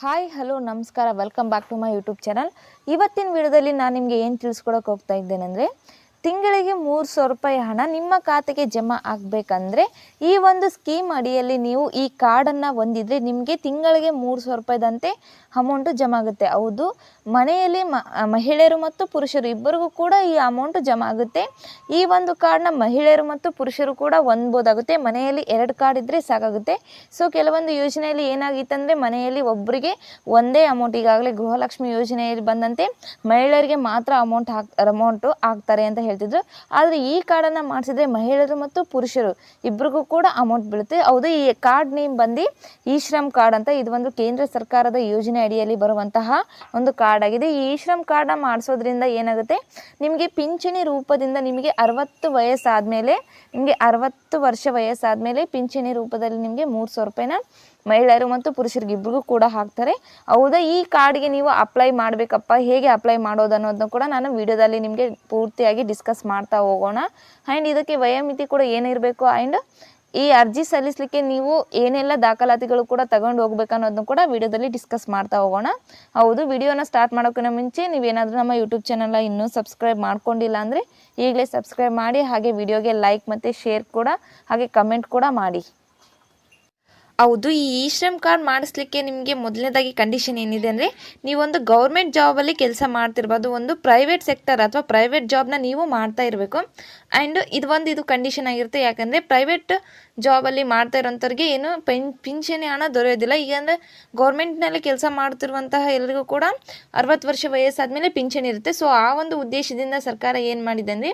Hi hello ನಮಸ್ಕಾರ. Welcome back to my YouTube channel ಇವತ್ತಿನ ವಿಡಿಯೋದಲ್ಲಿ ನಾನು ನಿಮಗೆ ಏನು ತಿಳಿಸ್ಕೊಡೋಕೆ ಹೋಗ್ತಾ ಇದ್ದೇನೆಂದರೆ ತಿಂಗಳಿಗೆ ಮೂರು ಸಾವಿರ ರೂಪಾಯಿ ಹಣ ನಿಮ್ಮ ಖಾತೆಗೆ ಜಮಾ ಆಗಬೇಕಂದ್ರೆ ಈ ಒಂದು ಸ್ಕೀಮ್ ಅಡಿಯಲ್ಲಿ ನೀವು ಈ ಕಾರ್ಡನ್ನು ಹೊಂದಿದರೆ ನಿಮಗೆ ತಿಂಗಳಿಗೆ ಮೂರು ಸಾವಿರ ರೂಪಾಯಿದಂತೆ ಅಮೌಂಟು ಜಮಾ ಆಗುತ್ತೆ. ಹೌದು, ಮನೆಯಲ್ಲಿ ಮಹಿಳೆಯರು ಮತ್ತು ಪುರುಷರು ಇಬ್ಬರಿಗೂ ಕೂಡ ಈ ಅಮೌಂಟು ಜಮಾ ಆಗುತ್ತೆ. ಈ ಒಂದು ಕಾರ್ಡ್ನ ಮಹಿಳೆಯರು ಮತ್ತು ಪುರುಷರು ಕೂಡ ಹೊಂದ್ಬೋದಾಗುತ್ತೆ. ಮನೆಯಲ್ಲಿ ಎರಡು ಕಾರ್ಡ್ ಇದ್ದರೆ ಸಾಕಾಗುತ್ತೆ. ಸೊ ಕೆಲವೊಂದು ಯೋಜನೆಯಲ್ಲಿ ಏನಾಗಿತ್ತಂದರೆ ಮನೆಯಲ್ಲಿ ಒಬ್ಬರಿಗೆ ಒಂದೇ ಅಮೌಂಟ್ ಈಗಾಗಲೇ ಗೃಹಲಕ್ಷ್ಮಿ ಯೋಜನೆಯಲ್ಲಿ ಬಂದಂತೆ ಮಹಿಳೆಯರಿಗೆ ಮಾತ್ರ ಅಮೌಂಟ್ ಹಾಕ್ ಅಮೌಂಟು ಹಾಕ್ತಾರೆ ಅಂತ ಹೇಳ್ತಿದ್ರು. ಆದರೆ ಈ ಕಾರ್ಡನ್ನು ಮಾಡಿಸಿದ್ರೆ ಮಹಿಳೆಯರು ಮತ್ತು ಪುರುಷರು ಇಬ್ಬರಿಗೂ ಕೂಡ ಅಮೌಂಟ್ ಬೀಳುತ್ತೆ. ಹೌದು, ಈ ಕಾರ್ಡ್ ನೇಮ್ ಬಂದು ಈ ಶ್ರಮ್ ಕಾರ್ಡ್ ಅಂತ ಇದು ಒಂದು ಕೇಂದ್ರ ಸರ್ಕಾರದ ಯೋಜನೆ ಅಡಿಯಲ್ಲಿ ಬರುವಂತಹ ಒಂದು ಕಾರ್ಡ್ ಆಗಿದೆ. ಈ ಶ್ರಮ್ ಕಾರ್ಡ್ನ ಮಾಡಿಸೋದ್ರಿಂದ ಏನಾಗುತ್ತೆ? ನಿಮಗೆ ಪಿಂಚಣಿ ರೂಪದಿಂದ ನಿಮಗೆ ಅರವತ್ತು ವಯಸ್ಸಾದಮೇಲೆ, ನಿಮಗೆ ಅರವತ್ತು ವರ್ಷ ವಯಸ್ಸಾದಮೇಲೆ ಪಿಂಚಣಿ ರೂಪದಲ್ಲಿ ನಿಮಗೆ ಮೂರು ಸಾವಿರ ರೂಪಾಯಿನ ಮಹಿಳೆಯರು ಮತ್ತು ಪುರುಷರಿಗೆ ಇಬ್ಬರಿಗೂ ಕೂಡ ಹಾಕ್ತಾರೆ. ಹೌದಾ? ಈ ಕಾರ್ಡ್ಗೆ ನೀವು ಅಪ್ಲೈ ಮಾಡಬೇಕಪ್ಪ. ಹೇಗೆ ಅಪ್ಲೈ ಮಾಡೋದು ಅನ್ನೋದನ್ನ ಕೂಡ ನಾನು ವಿಡಿಯೋದಲ್ಲಿ ನಿಮಗೆ ಪೂರ್ತಿಯಾಗಿ ಡಿಸ್ಕಸ್ ಮಾಡ್ತಾ ಹೋಗೋಣ. ಆ್ಯಂಡ್ ಇದಕ್ಕೆ ವಯೋಮಿತಿ ಕೂಡ ಏನಿರಬೇಕು? ಆ್ಯಂಡ್ ಈ ಅರ್ಜಿ ಸಲ್ಲಿಸಲಿಕ್ಕೆ ನೀವು ಏನೆಲ್ಲ ದಾಖಲಾತಿಗಳು ಕೂಡ ತಗೊಂಡು ಹೋಗ್ಬೇಕು ಅನ್ನೋದನ್ನು ಕೂಡ ವಿಡಿಯೋದಲ್ಲಿ ಡಿಸ್ಕಸ್ ಮಾಡ್ತಾ ಹೋಗೋಣ. ಹೌದು, ವಿಡಿಯೋನ ಸ್ಟಾರ್ಟ್ ಮಾಡೋಕ್ಕಿಂತ ಮುಂಚೆ ನೀವೇನಾದರೂ ನಮ್ಮ ಯೂಟ್ಯೂಬ್ ಚಾನಲ್ನ ಇನ್ನೂ ಸಬ್ಸ್ಕ್ರೈಬ್ ಮಾಡ್ಕೊಂಡಿಲ್ಲ ಅಂದರೆ ಈಗಲೇ ಸಬ್ಸ್ಕ್ರೈಬ್ ಮಾಡಿ, ಹಾಗೆ ವಿಡಿಯೋಗೆ ಲೈಕ್ ಮತ್ತು ಶೇರ್ ಕೂಡ, ಹಾಗೆ ಕಮೆಂಟ್ ಕೂಡ ಮಾಡಿ. ಹೌದು, ಈ ಇ ಶ್ರಮ್ ಕಾರ್ಡ್ ಮಾಡಿಸ್ಲಿಕ್ಕೆ ನಿಮಗೆ ಮೊದಲನೇದಾಗಿ ಕಂಡೀಷನ್ ಏನಿದೆ ಅಂದರೆ, ನೀವೊಂದು ಗೌರ್ಮೆಂಟ್ ಜಾಬಲ್ಲಿ ಕೆಲಸ ಮಾಡ್ತಿರ್ಬೋದು, ಒಂದು ಪ್ರೈವೇಟ್ ಸೆಕ್ಟರ್ ಅಥವಾ ಪ್ರೈವೇಟ್ ಜಾಬ್ನ ನೀವು ಮಾಡ್ತಾ ಇರಬೇಕು. ಆ್ಯಂಡ್ ಇದು ಒಂದು ಇದು ಕಂಡೀಷನ್ ಆಗಿರುತ್ತೆ. ಯಾಕಂದರೆ ಪ್ರೈವೇಟ್ ಜಾಬಲ್ಲಿ ಮಾಡ್ತಾ ಇರೋಂಥವ್ರಿಗೆ ಏನು ಪೆನ್, ಪಿಂಚಣಿ ಹಣ ದೊರೆಯೋದಿಲ್ಲ. ಈಗ ಅಂದರೆ ಗೌರ್ಮೆಂಟ್ನಲ್ಲಿ ಕೆಲಸ ಮಾಡ್ತಿರುವಂತಹ ಎಲ್ಲರಿಗೂ ಕೂಡ ಅರವತ್ತು ವರ್ಷ ವಯಸ್ಸಾದಮೇಲೆ ಪಿಂಚಣಿ ಇರುತ್ತೆ. ಸೊ ಆ ಒಂದು ಉದ್ದೇಶದಿಂದ ಸರ್ಕಾರ ಏನು ಮಾಡಿದೆ ಅಂದರೆ,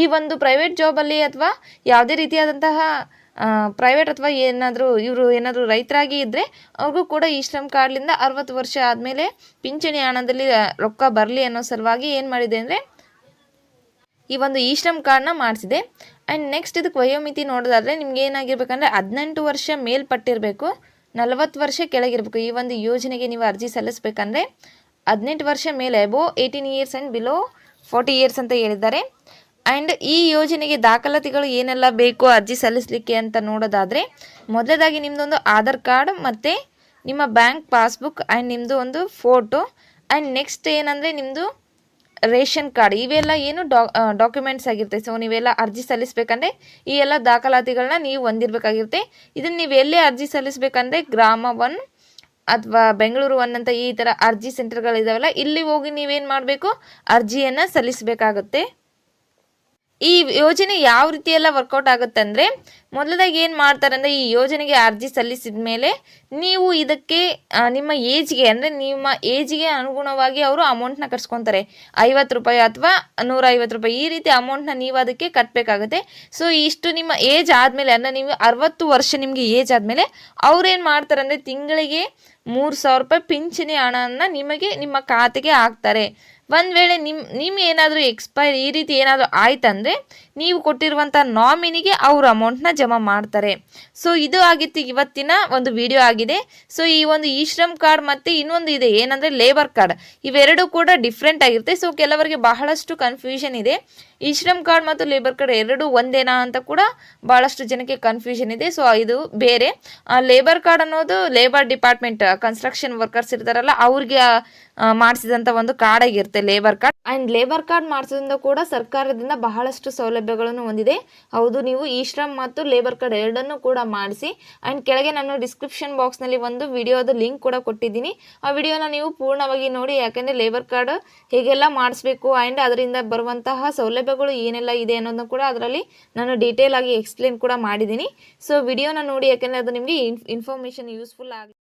ಈ ಒಂದು ಪ್ರೈವೇಟ್ ಜಾಬಲ್ಲಿ ಅಥವಾ ಯಾವುದೇ ರೀತಿಯಾದಂತಹ ಪ್ರೈವೇಟ್ ಅಥವಾ ಏನಾದರೂ ಇವರು ಏನಾದರೂ ರೈತರಾಗಿ ಇದ್ದರೆ ಅವ್ರಿಗೂ ಕೂಡ ಈ ಶ್ರಮ್ ಕಾರ್ಡ್ಲಿಂದ ಅರವತ್ತು ವರ್ಷ ಆದಮೇಲೆ ಪಿಂಚಣಿ ಹಣದಲ್ಲಿ ರೊಕ್ಕ ಬರಲಿ ಅನ್ನೋ ಸಲುವಾಗಿ ಏನು ಮಾಡಿದೆ ಅಂದರೆ ಈ ಒಂದು ಈ ಶ್ರಮ್ ಕಾರ್ಡ್ನ ಮಾಡಿಸಿದೆ. ಆ್ಯಂಡ್ ನೆಕ್ಸ್ಟ್ ಇದಕ್ಕೆ ವಯೋಮಿತಿ ನೋಡೋದಾದರೆ ನಿಮ್ಗೆ ಏನಾಗಿರ್ಬೇಕಂದ್ರೆ ಹದಿನೆಂಟು ವರ್ಷ ಮೇಲ್ಪಟ್ಟಿರಬೇಕು, ನಲವತ್ತು ವರ್ಷ ಕೆಳಗಿರಬೇಕು. ಈ ಒಂದು ಯೋಜನೆಗೆ ನೀವು ಅರ್ಜಿ ಸಲ್ಲಿಸಬೇಕಂದ್ರೆ ಹದಿನೆಂಟು ವರ್ಷ ಮೇಲೆ above eighteen years and below forty years ಅಂತ ಹೇಳಿದ್ದಾರೆ. ಆ್ಯಂಡ್ ಈ ಯೋಜನೆಗೆ ದಾಖಲಾತಿಗಳು ಏನೆಲ್ಲ ಬೇಕು ಅರ್ಜಿ ಸಲ್ಲಿಸಲಿಕ್ಕೆ ಅಂತ ನೋಡೋದಾದರೆ ಮೊದಲದಾಗಿ ನಿಮ್ಮದೊಂದು ಆಧಾರ್ ಕಾರ್ಡ್ ಮತ್ತು ನಿಮ್ಮ ಬ್ಯಾಂಕ್ ಪಾಸ್ಬುಕ್ ಆ್ಯಂಡ್ ನಿಮ್ಮದು ಒಂದು ಫೋಟೋ ಆ್ಯಂಡ್ ನೆಕ್ಸ್ಟ್ ಏನಂದರೆ ನಿಮ್ಮದು ರೇಷನ್ ಕಾರ್ಡ್. ಇವೆಲ್ಲ ಏನು ಡಾ ಡಾಕ್ಯುಮೆಂಟ್ಸ್ ಆಗಿರುತ್ತೆ. ಸೊ ನೀವೆಲ್ಲ ಅರ್ಜಿ ಸಲ್ಲಿಸಬೇಕಂದ್ರೆ ಈ ಎಲ್ಲ ದಾಖಲಾತಿಗಳನ್ನ ನೀವು ಹೊಂದಿರಬೇಕಾಗಿರುತ್ತೆ. ಇದನ್ನು ನೀವು ಎಲ್ಲೇ ಅರ್ಜಿ ಸಲ್ಲಿಸಬೇಕಂದ್ರೆ ಗ್ರಾಮ ಒನ್ ಅಥವಾ ಬೆಂಗಳೂರು ಒನ್ ಅಂತ ಈ ಥರ ಅರ್ಜಿ ಸೆಂಟರ್ಗಳಿದಾವಲ್ಲ, ಇಲ್ಲಿ ಹೋಗಿ ನೀವೇನು ಮಾಡಬೇಕು? ಅರ್ಜಿಯನ್ನು ಸಲ್ಲಿಸಬೇಕಾಗುತ್ತೆ. ಈ ಯೋಜನೆ ಯಾವ ರೀತಿ ಎಲ್ಲ ವರ್ಕೌಟ್ ಆಗುತ್ತೆ ಅಂದರೆ ಮೊದಲದಾಗಿ ಏನು ಮಾಡ್ತಾರೆ ಅಂದರೆ ಈ ಯೋಜನೆಗೆ ಅರ್ಜಿ ಸಲ್ಲಿಸಿದ ಮೇಲೆ ನೀವು ಇದಕ್ಕೆ ನಿಮ್ಮ ಏಜ್ಗೆ ಅಂದರೆ ನಿಮ್ಮ ಏಜ್ಗೆ ಅನುಗುಣವಾಗಿ ಅವರು ಅಮೌಂಟ್ನ ಕಟ್ಸ್ಕೊತಾರೆ. ಐವತ್ತು ರೂಪಾಯಿ ಅಥವಾ ನೂರ ಐವತ್ತು ರೂಪಾಯಿ, ಈ ರೀತಿ ಅಮೌಂಟ್ನ ನೀವು ಅದಕ್ಕೆ ಕಟ್ಟಬೇಕಾಗುತ್ತೆ ಸೊ ಇಷ್ಟು ನಿಮ್ಮ ಏಜ್ ಆದಮೇಲೆ, ಅಂದರೆ ನೀವು ಅರವತ್ತು ವರ್ಷ ನಿಮಗೆ ಏಜ್ ಆದಮೇಲೆ ಅವ್ರೇನು ಮಾಡ್ತಾರೆ ಅಂದರೆ ತಿಂಗಳಿಗೆ ಮೂರು ಸಾವಿರ ರೂಪಾಯಿ ಪಿಂಚಣಿ ಹಣನ ನಿಮಗೆ ನಿಮ್ಮ ಖಾತೆಗೆ ಹಾಕ್ತಾರೆ. ಒಂದು ವೇಳೆ ನಿಮ್ಮ ನಿಮ್ಮ ಏನಾದರೂ ಎಕ್ಸ್ಪೈರ್ ಈ ರೀತಿ ಏನಾದರೂ ಆಯ್ತಂದರೆ ನೀವು ಕೊಟ್ಟಿರುವಂಥ ನಾಮಿನಿಗೆ ಅವರು ಅಮೌಂಟ್ನ ಜಮಾ ಮಾಡ್ತಾರೆ. ಸೊ ಇದು ಆಗಿತ್ತು ಇವತ್ತಿನ ಒಂದು ವಿಡಿಯೋ ಆಗಿದೆ. ಸೊ ಈ ಒಂದು ಈ ಶ್ರಮ್ ಕಾರ್ಡ್ ಮತ್ತು ಇನ್ನೊಂದು ಇದೆ. ಏನಂದರೆ ಲೇಬರ್ ಕಾರ್ಡ್ ಇವೆರಡೂ ಕೂಡ ಡಿಫ್ರೆಂಟ್ ಆಗಿರುತ್ತೆ. ಸೊ ಕೆಲವರಿಗೆ ಬಹಳಷ್ಟು ಕನ್ಫ್ಯೂಷನ್ ಇದೆ. ಈ ಶ್ರಮ್ ಕಾರ್ಡ್ ಮತ್ತು ಲೇಬರ್ ಕಾರ್ಡ್ ಎರಡೂ ಒಂದೇನಾ ಅಂತ ಕೂಡ ಭಾಳಷ್ಟು ಜನಕ್ಕೆ ಕನ್ಫ್ಯೂಷನ್ ಇದೆ. ಸೊ ಇದು ಬೇರೆ. ಲೇಬರ್ ಕಾರ್ಡ್ ಅನ್ನೋದು ಲೇಬರ್ ಡಿಪಾರ್ಟ್ಮೆಂಟ್ ಕನ್ಸ್ಟ್ರಕ್ಷನ್ ವರ್ಕರ್ಸ್ ಇರ್ತಾರಲ್ಲ, ಅವ್ರಿಗೆ ಮಾಡಿಸಿದಂಥ ಒಂದು ಕಾರ್ಡ್ ಆಗಿರುತ್ತೆ. Labour card and labour card ಮಾಡಿಸೋದ್ರಿಂದ ಕೂಡ ಸರ್ಕಾರದಿಂದ ಬಹಳಷ್ಟು ಸೌಲಭ್ಯಗಳನ್ನು ಹೊಂದಿದೆ. ಹೌದು, ನೀವು ಈ ಶ್ರಮ್ ಮತ್ತು ಲೇಬರ್ ಕಾರ್ಡ್ ಎರಡನ್ನೂ ಕೂಡ ಮಾಡಿಸಿ. ಅಂಡ್ ಕೆಳಗೆ ನಾನು ಡಿಸ್ಕ್ರಿಪ್ಷನ್ ಬಾಕ್ಸ್ನಲ್ಲಿ ಒಂದು ವಿಡಿಯೋದ ಲಿಂಕ್ ಕೂಡ ಕೊಟ್ಟಿದ್ದೀನಿ. ಆ ವಿಡಿಯೋನ ನೀವು ಪೂರ್ಣವಾಗಿ ನೋಡಿ, ಯಾಕೆಂದ್ರೆ ಲೇಬರ್ ಕಾರ್ಡ್ ಹೇಗೆಲ್ಲ ಮಾಡಿಸ್ಬೇಕು ಅಂಡ್ ಅದರಿಂದ ಬರುವಂತಹ ಸೌಲಭ್ಯಗಳು ಏನೆಲ್ಲ ಇದೆ ಅನ್ನೋದನ್ನು ಕೂಡ ಅದರಲ್ಲಿ ನಾನು ಡೀಟೇಲ್ ಆಗಿ ಎಕ್ಸ್ಪ್ಲೇನ್ ಕೂಡ ಮಾಡಿದ್ದೀನಿ. ಸೊ ವಿಡಿಯೋನ ನೋಡಿ, ಯಾಕೆಂದರೆ ಅದು ನಿಮಗೆ ಇನ್ಫಾರ್ಮೇಷನ್ ಯೂಸ್ಫುಲ್ ಆಗಿ